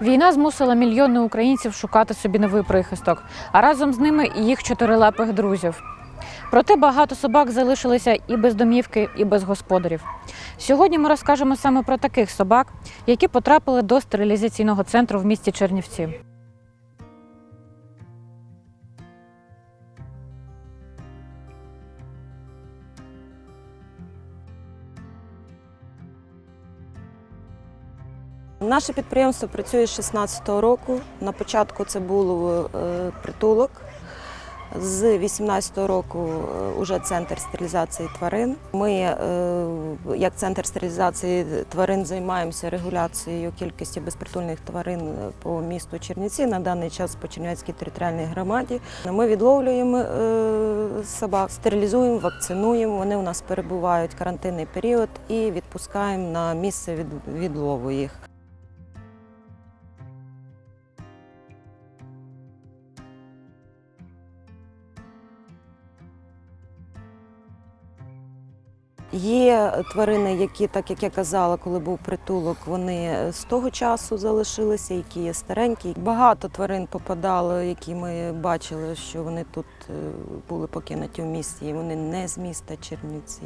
Війна змусила мільйони українців шукати собі новий прихисток, а разом з ними і їх чотирилапих друзів. Проте багато собак залишилися і без домівки, і без господарів. Сьогодні ми розкажемо саме про таких собак, які потрапили до стерилізаційного центру в місті Чернівці. Наше підприємство працює з 16-го року. На початку це був е, притулок. З 18-го року вже центр стерилізації тварин. Ми, е, як центр стерилізації тварин, займаємося регуляцією кількості безпритульних тварин по місту Чернівці. На даний час по Чернівецькій територіальній громаді. Ми відловлюємо е, собак, стерилізуємо, вакцинуємо. Вони у нас перебувають карантинний період і відпускаємо на місце відлову їх. Є тварини, які, так як я казала, коли був притулок, вони з того часу залишилися, які є старенькі. Багато тварин попадало, які ми бачили, що вони тут е, були покинуті в місті, і вони не з міста Чернівці.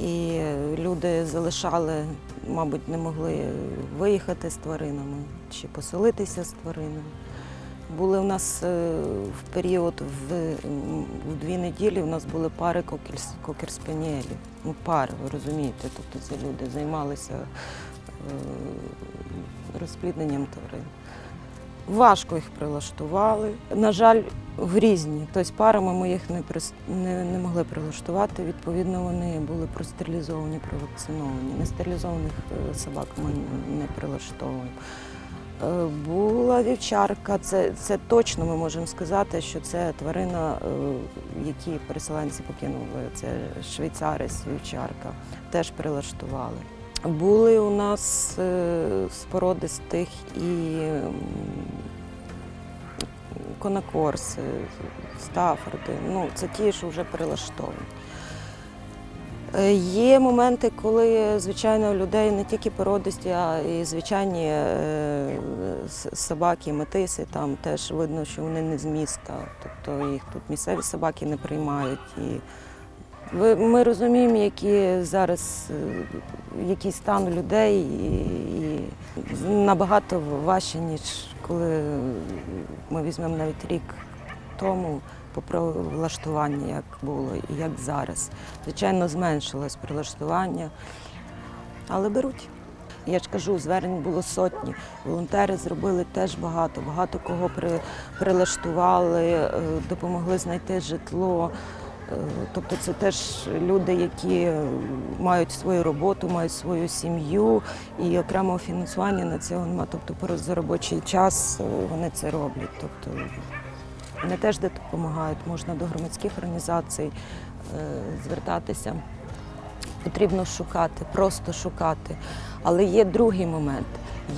І люди залишали, мабуть, не могли виїхати з тваринами чи поселитися з тваринами. Були у нас е, в період в, в дві неділі у нас були пари кокерс- кокерспаніелів. Ну, пари, ви розумієте, тобто це люди займалися е, розплідненням тварин. Важко їх прилаштували. На жаль, в різні. Тобто парами ми їх не, не, не могли прилаштувати. Відповідно, вони були простерилізовані, провакциновані. Нестерилізованих е, собак ми не прилаштовуємо. Е, Була вівчарка, це, це точно ми можемо сказати, що це тварина, е, які переселенці покинули. Це швейцарець, вівчарка, теж прилаштували. Були у нас е, з породистих і м, конокорси, стафорди. Ну, це ті, що вже прилаштовані. Е, Є моменти, коли, звичайно, людей не тільки породисті, а і звичайні е, собаки, метиси, там теж видно, що вони не з міста. Тобто їх тут місцеві собаки не приймають. І ми розуміємо, які зараз е, який стан людей, і, і набагато важче, ніж коли ми візьмемо навіть рік тому по прилаштуванню, як було і як зараз. Звичайно, зменшилось прилаштування, але беруть. Я ж кажу, звернень було сотні. Волонтери зробили теж багато. Багато кого при, прилаштували, е, допомогли знайти житло. Е, Тобто це теж люди, які мають свою роботу, мають свою сім'ю і окремого фінансування на цього немає. Тобто за робочий час е, вони це роблять. Тобто вони теж допомагають, можна до громадських організацій е, звертатися. Потрібно шукати, просто шукати. Але є другий момент.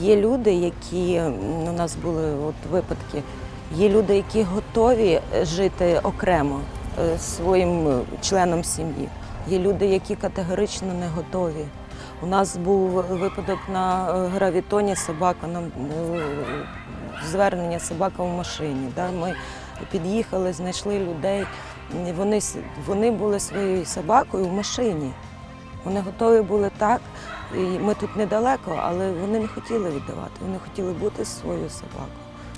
Є люди, які у нас були от випадки, є люди, які готові жити окремо е, своїм е, членом сім'ї. Є люди, які категорично не готові. У нас був випадок на гравітоні собака, нам звернення собака в машині. Да? Ми під'їхали, знайшли людей. Вони, вони були своєю собакою в машині. Вони готові були так. І ми тут недалеко, але вони не хотіли віддавати. Вони хотіли бути своєю собакою.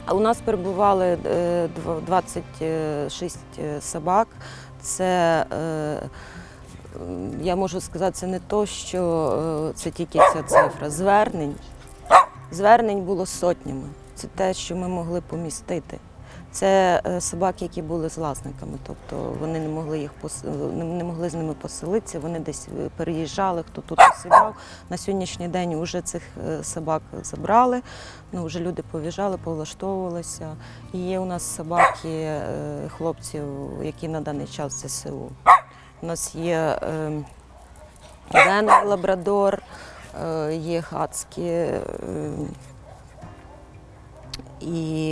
А у нас перебували е, 26 е, собак. Це е, я можу сказати, це не то, що е, це тільки ця цифра. Звернень. Звернень було сотнями. Це те, що ми могли помістити. Це е, собаки, які були з власниками, тобто вони не могли їх пос- не- могли з ними поселитися. Вони десь е, переїжджали, хто тут осідав. На сьогоднішній день вже цих е, собак забрали. Ну вже люди повіжали, повлаштовувалися. І є у нас собаки хлопців, які на даний час ЗСУ. У нас є Ден Лабрадор, е, є хацькі. І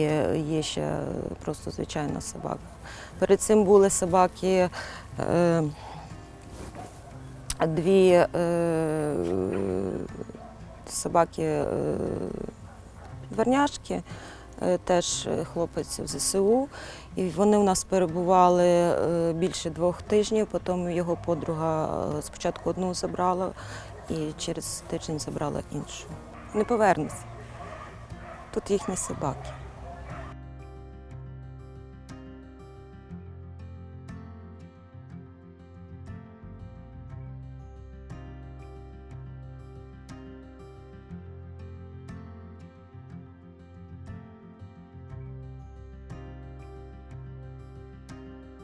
є ще просто звичайна собака. Перед цим були собаки, е, дві е, собаки е, дворняжки, е, теж хлопець в ЗСУ. І вони у нас перебували е, більше двох тижнів, потім його подруга е, спочатку одну забрала і через тиждень забрала іншу. Не повернеться. Тут їхні собаки.